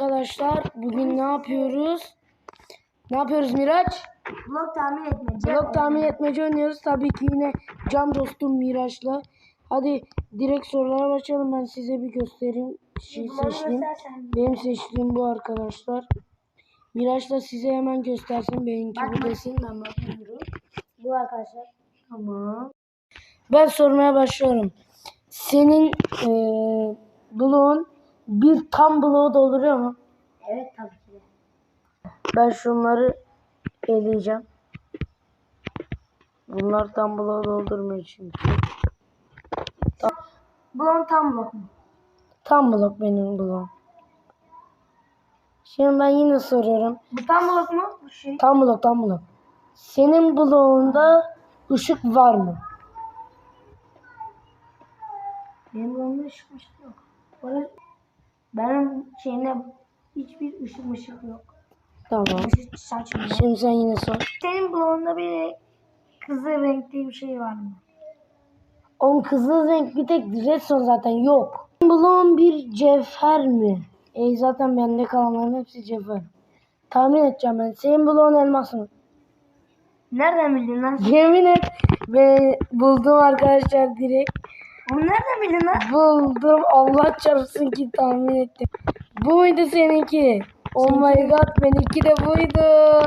Arkadaşlar bugün ne yapıyoruz? Ne yapıyoruz Miraç? Blok tahmin etmece. Blok tahmin etmece oynuyoruz. Tabii ki yine can dostum Miraç'la. Hadi direkt sorulara başlayalım. Ben size bir göstereyim. Şey seçtim. Benim seçtiğim bu arkadaşlar. Miraç da size hemen göstersin. Benimki bu Bakma. desin. Ben bakmıyorum. Bu arkadaşlar. Tamam. Ben sormaya başlıyorum. Senin eee bloğun bir tam bloğu dolduruyor mu? Evet tabii ki. Ben şunları eleyeceğim. Bunlar tam bloğu doldurmuyor çünkü. Blok tam blok mu? Tam blok benim bloğum. Şimdi ben yine soruyorum. Bu tam blok mu? Bu şey. Tam blok tam blok. Senin bloğunda ışık var mı? Benim blokumda ışık ışık yok. Bana, benim şeyimde hiçbir ışık ışık yok. Tamam. Işık. Şimdi sen yine sor. Senin bloğunda bir kızıl renkli bir şey var mı? Onun kızıl renk bir tek redstone zaten yok. Bloğun bir cevher mi? E zaten bende kalanların hepsi cevher. Tahmin edeceğim ben. Senin bloğun elmas mı? Nereden bildin lan? Yemin et. Ve buldum arkadaşlar direkt. Onu nereden bildin lan? Buldum. Allah çarpsın ki tahmin ettim. Bu muydu seninki? Oh my god benimki de buydu.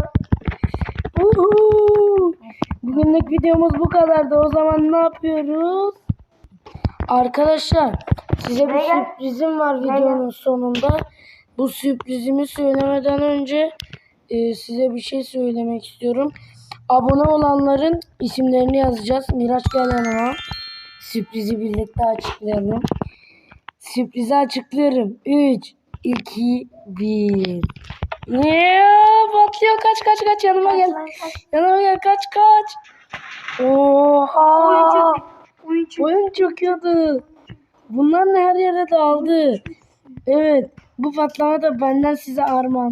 Uhu. Bugünlük videomuz bu kadardı. O zaman ne yapıyoruz? Arkadaşlar size bir sürprizim var videonun sonunda. Bu sürprizimi söylemeden önce e, size bir şey söylemek istiyorum. Abone olanların isimlerini yazacağız. Miraç gel yanıma. Sürprizi birlikte açıklayalım. Sürprizi açıklıyorum. 3, 2, 1. Yeah, patlıyor. Kaç kaç kaç yanıma gel. Yanıma gel kaç kaç. Oha. Oyun Oyun çöküyordu. Bunlar her yere dağıldı. Evet. Bu patlama da benden size armağan.